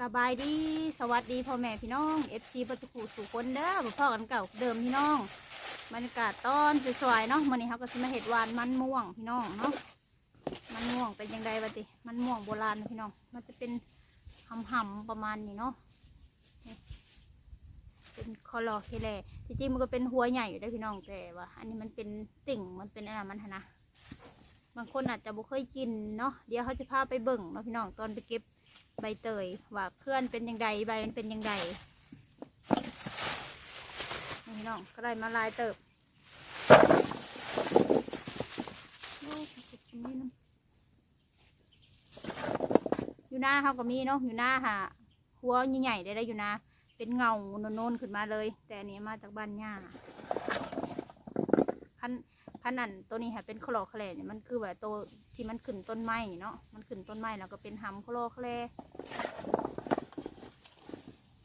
สบายดีสวัสดีพ่อแม่พี่น้องเอฟซีปัจจุบันสู่คนเด้อบ่พ่อกันเก่าเดิมพี่น้องบรรยากาศตอนสวยๆเนาะมื้อนี้เขาก็สิมาเห็ดหวานมันม่วงพี่น้องเนาะมันม่วงเป็นยังไงวะติมันม่วงโบราณพี่น้อง มันจะเป็นหำๆประมาณนี้เนาะเป็นคอลอเคแลที่จริงมันก็เป็นหัวใหญ่อยู่ได้พี่น้องแต่ว่า อันนี้มันเป็นติ่งมันเป็นอะไรมันนะ บางคนอาจจะบ่เคยกินเนาะเดี๋ยวเขาจะพาไปเบิ่งเนาะพี่น้องตอนไปเก็บใบเตยว่าเคลื่อนเป็นยังไงใบมันเป็นยังไงนี่พี่น้องก็ได้มาลายเติบโอ้ยเก็บตรงนี้นะอยู่หน้าเขาก็มีเนาะอยู่หน้าค่ะหัวใหญ่ๆได้ได้อยู่นะเป็นเงาโนนๆขึ้นมาเลย แต่อันนี้มาจากบ้านย่าคัน ขนาดตัวนี้ค่ะเป็นคลอแคลเนี่ยมันคือแบบตัวที่มันขึ้นต้นไม้เนาะมันขึ้นต้นไม้แล้วก็เป็นหำคลอแคล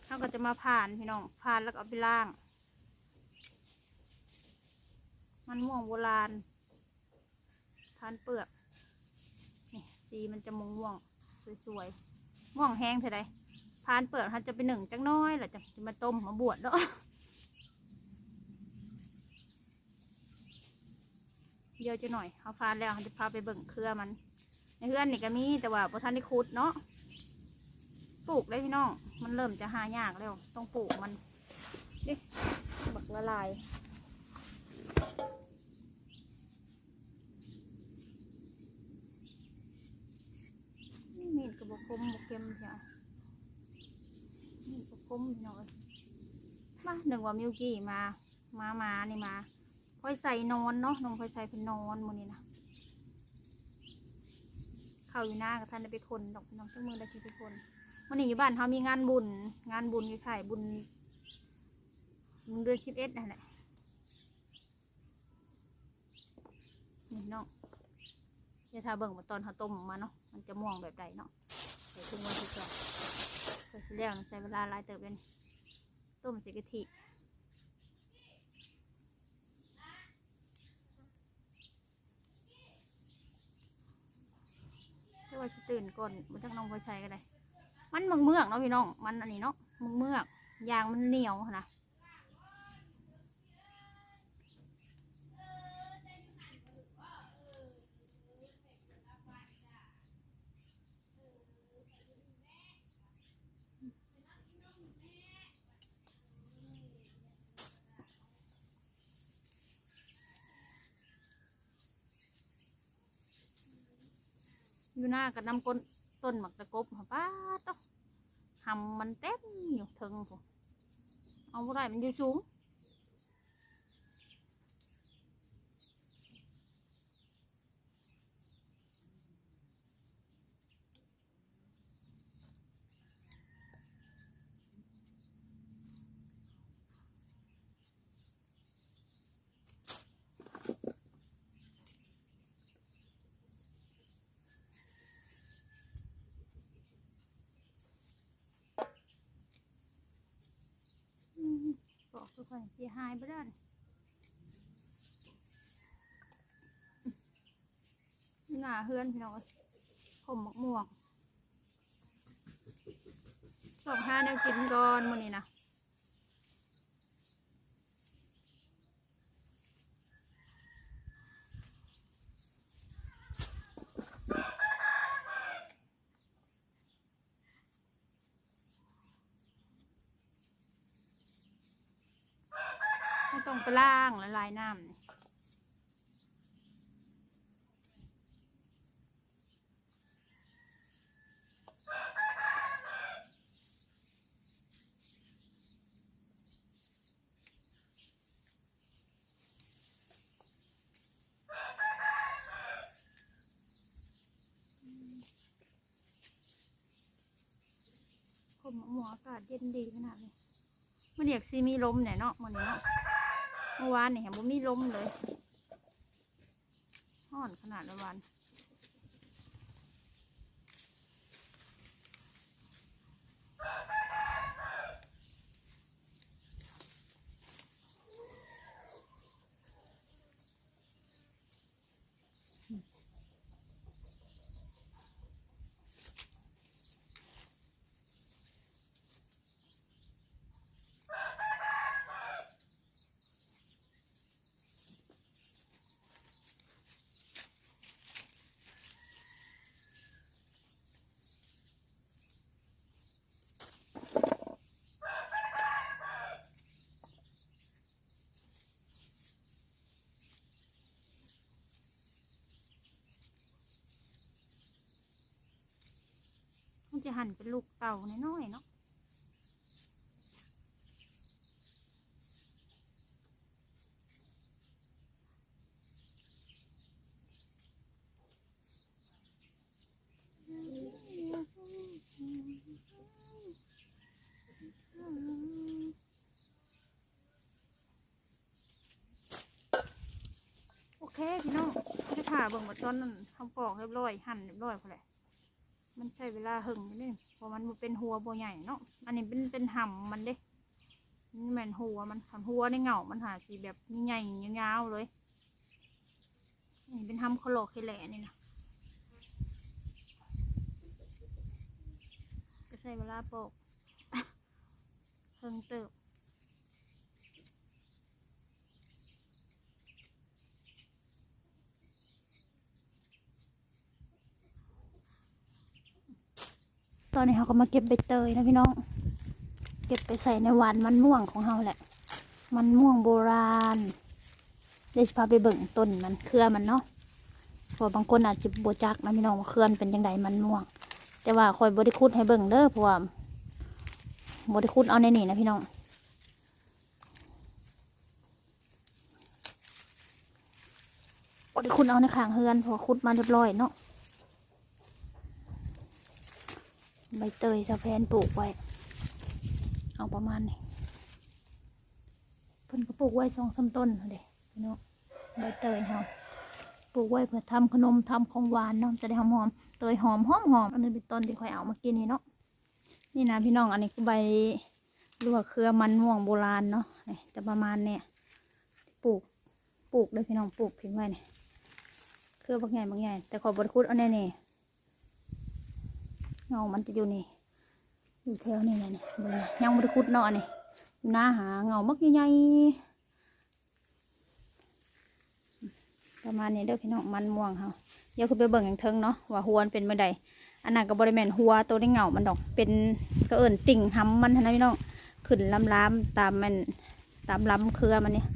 เขาก็จะมาผ่านพี่น้องผ่านแล้วก็เอาไปล่าง มันม่วงโบราณทานเปลือกนี่สีมันจะม่วงม่วงๆสวยๆม่วงแห้งเท่าไรผ่านเปลือกเขาจะไปหนึ่งจังน้อยแล้วจะจะมาต้มมาบวชเนาะ เดียวจะหน่อยเขาพานแล้วจะพาไปเบิ่งเครือมัน ในเพื่อนนี่ก็มีแต่ว่าพอท่านได้ขุดเนาะปลูกได้พี่น้อง มันเริ่มจะหายากแล้ว ต้องปลูกมันดิบักละลายมีดกับบกคมบกเค็มเชียวมีดบกคมพี่น้องเอ้ยมาหนึ่งว่ามิวกี้มา มามานี่มา ค่อยใส่นอนเนาะน้องค่อยใส่เป็นนอนมือนี่นะเข้าอยู่หน้ากับท่านได้ไปคนดอกน้องทั้งมือได้ที่ไปคนวันนี้อยู่บ้านเขามีงานบุญ งานบุญอยู่ไข่บุญเดือนสิบเอ็ดนั่นแหละนี่เนาะเดี๋ยวถ้าเบิ่งมาตอนเขาต้มออกมาเนาะมันจะม่วงแบบใดเนาะใส่ถุงไว้ที่ก่อนใส่แล้วใส่เวลาลายเติบเลยนี่ต้มส่กะทิ ถ้าว่าตื่นก่อนมันจะน้องพอใช้ก็ได้ มันเมืองเมือกเนาะพี่น้อง มันอันนี้เนาะเมืองเมือกยางมันเหนียวนะ อยู่หน้ากับน้ำก้นต้นหมักตะกบหาป้าต้องหำมันเต็มอยู่ทึงผมเอาบ่ได้มันอยู่สูง อืม บอกทุกคนเสีหายไปแล้วนี่หน้าเฮือนพี่น้องผมหมกม่วงสองห้าแนวกินก่อนมื้อนี้นะ ไม่ต้องไปล่างละลายน้ำนี่มหมกอากาศเย็นดีขนาดนี้มันอยากซีมีลมเนี่ยเนาะมันเนาะ เมื่อวานนี่เห็นบ่มีลมเลยห้อนขนาดละวัน จะหั่นเป็นลูกเต่าน้อยๆเนาะโอเคพี่น้องจะถ่าเบิ่งว่าตอนนั้นทำปอกเรียบร้อยหั่นเรียบร้อยพอแหละ มันใช้เวลาหึงนิดนึงเพราะมันเป็นหัวโบใหญ่เนาะ อันนี้เป็นเป็นห่ำมันเด้นี่แมนหัวมันคันหัวในเหงามันหาสีแบบใหญ่ๆยาวๆเลยอันนี้เป็นทำคลอกเคแหล่นี่นะก็ใช้เวลาปอกเพิ่งเติบ ตอนนี้เขาก็มาเก็บใบเตยนะพี่น้อง เก็บไปใส่ในหวานมันม่วงของเขาแหละ มันม่วงโบราณเดี๋ยวจะพาไปเบิ่งต้นมันเครือมันเนาะพราะบางคนอาจจะบจักนะพี่น้องเครือนเป็นยังไงมันม่วง แต่ว่าคอยบริคุดให้เบิ่งเด้อเพราะว่าบริคุดเอาในนี่นะพี่น้องบริคุดเอาในขางเฮือนพอคุดมาเรียบร้อยเนาะ ใบเตยสะแพนปลูกไว้ เอาประมาณนี้เพิ่นก็ปลูกไว้สองสามต้นเด้พี่น้องใบเตยเฮาปลูกไว้เพื่อทำขนมทำของหวานเนาะจะได้หอมหอมเตยหอมหอมหอมอันนี้เป็นต้นที่ค่อยเอามากินนี่เนาะนี่นะพี่น้องอันนี้คือใบลวกเครือมันม่วงโบราณเนาะนี่จะประมาณเนี่ยปลูกปลูกเลยพี่น้องปลูกพิมพ์ไว้เนี่ยเครือบางใหญ่บางใหญ่แต่ขอบริคุดเอาแน่ๆ เงามันจะอยู่นี่อยู่แถวนี่แหละนี่เบิ่งนะยังไม่ได้ขุดเนาะอันนี่อยู่หน้าหาเงามักใหญ่ประมาณนี้เด้อพี่น้องมันม่วงเขาเดี๋ยวคือไปเบิ่งอย่างเทิงเนาะว่าหัวมันเป็นเมื่อใดอันนั้นก็บริแมนหัวตัวในเงามันดอก เป็นก็เอิญติ่งหำมันเท่านะพี่น้องขึ้นล้ำล้ำตามมันตามล้ำเครือมันเนี่ย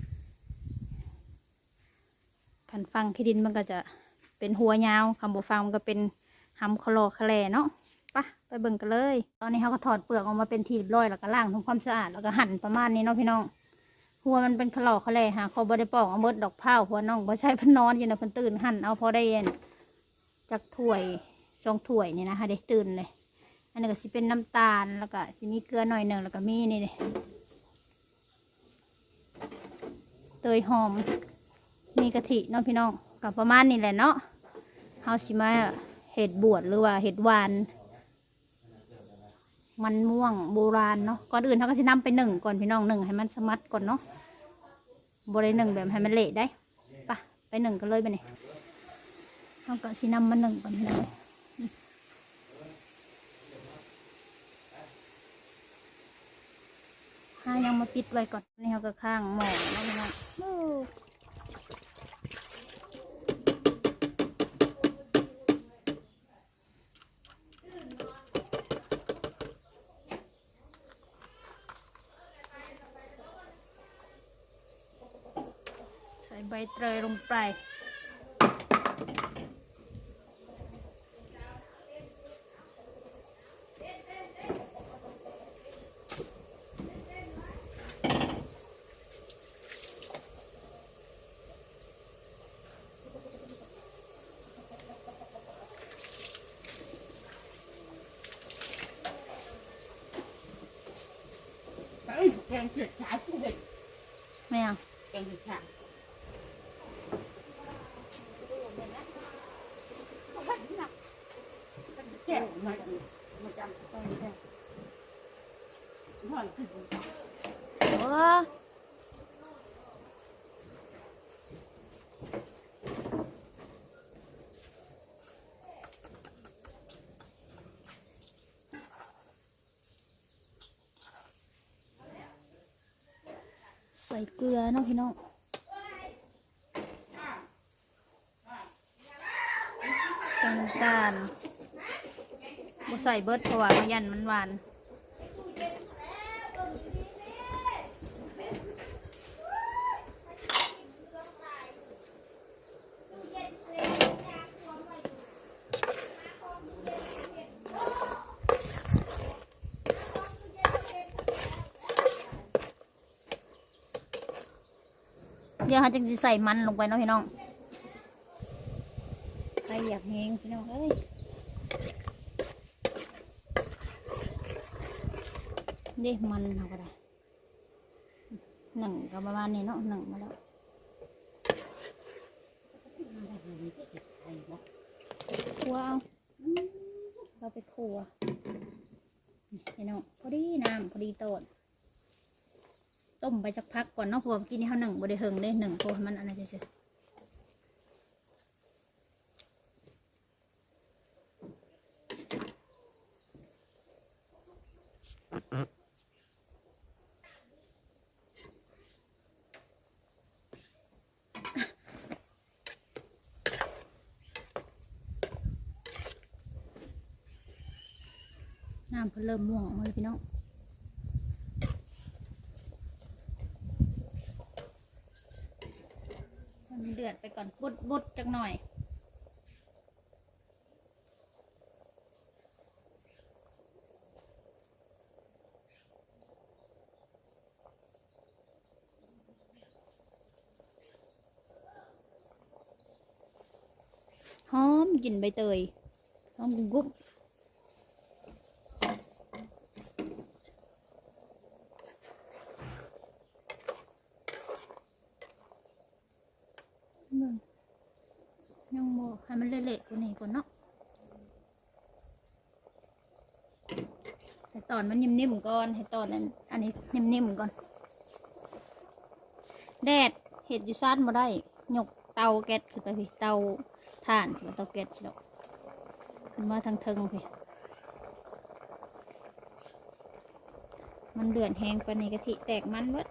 ขันฟังขี้ดินมันก็จะเป็นหัวยาวคำบฟังมันก็เป็นหำคลอคแลเนาะ ปะไปเบิ่งกันเลย ตอนนี้เขาก็ถอดเปลือกออกมาเป็นทีเรียบร้อยแล้วก็ล้างทำความสะอาดแล้วก็หั่นประมาณนี้เนาะพี่น้อง หัวมันเป็นขลอกขะแลยหาเขาบได้ปอกเอาเบิดดอกเผาหัวน้องบ่ใช่พนนอนอยู่นะเพิ่นตื่นหั่นเอาพอได้เย็นจากถ้วยสองถ้วยนี่นะคะได้ตื่นเลย อันนี้ก็สิเป็นน้ำตาลแล้วก็สิมีเกลือหน่อยหนึ่งแล้วก็มีนี่เลยเตยหอม มีกะทิเนาะพี่น้องกับประมาณนี้แหละเนาะเฮาสิมาเห็ดบวชหรือว่าเห็ดหวาน มันม่วงโบราณเนาะก่อนอื่นเขาก็จะนำไปหนึ่งก่อนพี่น้องหนึ่งให้มันสมัดก่อนเนาะบริหนึ่งแบบให้มันเละได้ปะไปหนึ่งกันเลยไปนี่เขาก็สินำมาหนึ่งก่อนพี่น้องห้ายังมาปิดไว้ก่อนนี่เขาก็ข้างหมอแล้วพี่น้อง โอ้ใส่ใบเตยลงไป เอ้ย แกงเผ็ดขาผู้เด็กไม่เอาแกมาจำต้องแกงนอนขึ้นโอ้ใส่เกลือเนาะพี่น้องใส่น้ำตาล บใส่เบิดเพราะว่ามันยันมันหวานเดี๋ยวเขจะใส่มันลงไปเนาะพี่น้องใครอยากเฮงพี่น้องเอ้ย เด็มันเราก็ได้หนึ่งก็ประมาณนี้เนาะหนึ่งมาแล้วคั่วเอาเราไปคั่วนี่น้องพอดีน้ำพอดีโตนต้มไปสักพักก่อนเนาะพวกินนี่เขาหนึ่งบไดเฮงได้หนึ่งเพราะว่ามันอันนั้นเฉย เริ่มม่วงออกมาเลยพี่น้องมันเดือดไปก่อนบดบดจักหน่อยหอมกลิ่นใบเตยหอมกุ๊บเบิ่งยังโม ให้มันเละๆกว่านี้ก่อนเนาะให้ตอนมันนิ่มๆก่อนให้ตอนนั้นอันนี้นิ่มๆก่อน แดดเห็ดอยู่ซ่านมาได้ยกเตาแก๊สขึ้นไปพี่เตาถ่านขึ้นเตาแก๊สสิแล้วขึ้นมาทางเทิงพี่มันเดือดแห้งไปานนี่กะทิแตกมันเวัด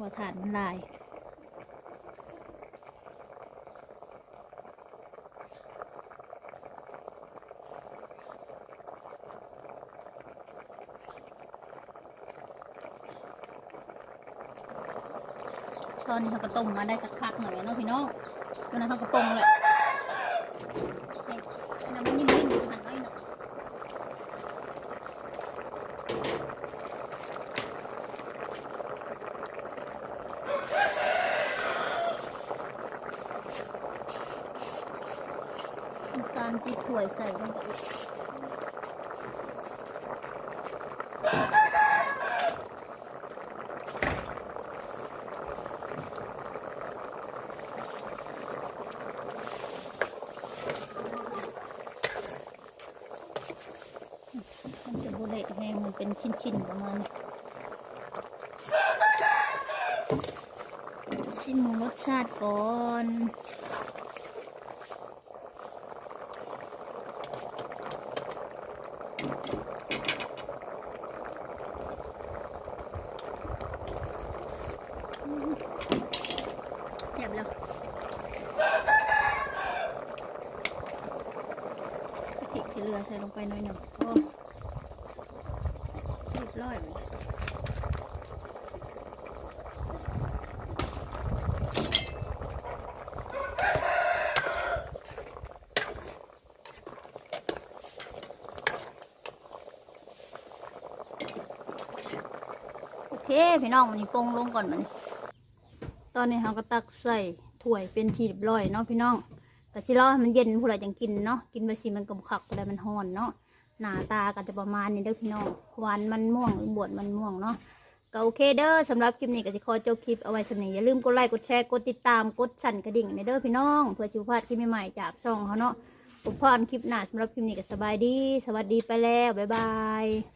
ว่าถ่านมันลาย อนนี้เขาก็ต้มมาได้สักพักหน่อยเนาะพี่น้องตอนนั้นเขาก็ปรุงเลยน้ำมันนิ่มๆหั่นน้อยหน่อยน้ำตาลที่ถ้วยใส่ลงไปอีกมันจะโบเละแห้งมัน เป็นชิ้นๆประมาณนี้ชิมรสชาติก่อนเรียบแล้วพริกที่เหลือใส่ลงไปหน่อยหนึ่งโอ้เร้อยโอเค พี่น้องมันนี่ปงลงก่อนมัน ตอนนี้เราก็ตักใส่ถ้วยเป็นทีเรียบร้อยเนาะพี่น้องแต่ที่รอให้มันเย็นผู้ใดจังกินเนาะกินไปสิมันกระขักผู้ใดมันฮ้อนเนาะ หน้าตาก็จะประมาณนี้เด้อพี่น้องหวานมันม่วงบวชมันม่วงเนาะก็โอเคเด้อสำหรับคลิปนี้ก็จะขอจบคลิปเอาไว้สำนี้อย่าลืมกดไลค์กดแชร์กดติดตามกดสั่นกระดิ่งในเด้อพี่น้อง เพื่อชิวพลาดคลิปใหม่ๆจากช่องเขาเนาะผมพรคลิปหน้าสำหรับคลิปนี้ก็สบายดี สวัสดีไปแล้วบ๊ายบาย